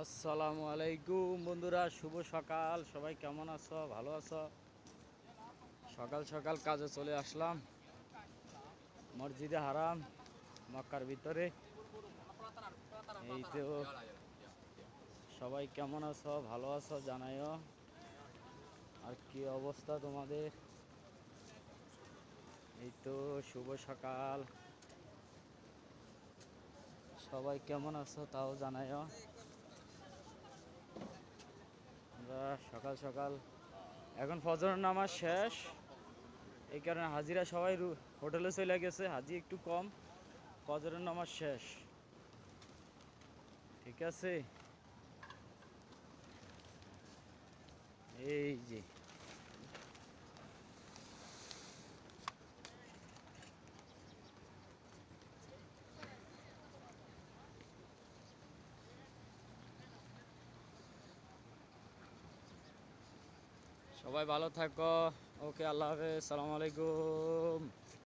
আসসালামু আলাইকুম বন্ধুরা, শুভ সকাল। সবাই কেমন আছো? ভালো আছো? সকাল সকাল কাজে চলে আসলাম। মসজিদে হারাম, মক্কার ভিতরে। এই তো সবাই কেমন আছো? ভালো আছো? জানাইও। আর কি অবস্থা তোমাদের? এই তো, শুভ সকাল। সবাই কেমন আছো? তাও জানাইও। সকাল সকাল। এখন ফজরের নামাজ শেষ। এই কারণে হাজিরা সবাই হোটেলে চলে গেছে। হাজি একটু কম। ফজরের নামাজ শেষ। ঠিক আছে? এই যে। সবাই ভালো থাকো। ওকে আল্লাহ হাফেজ সালাম আলাইকুম।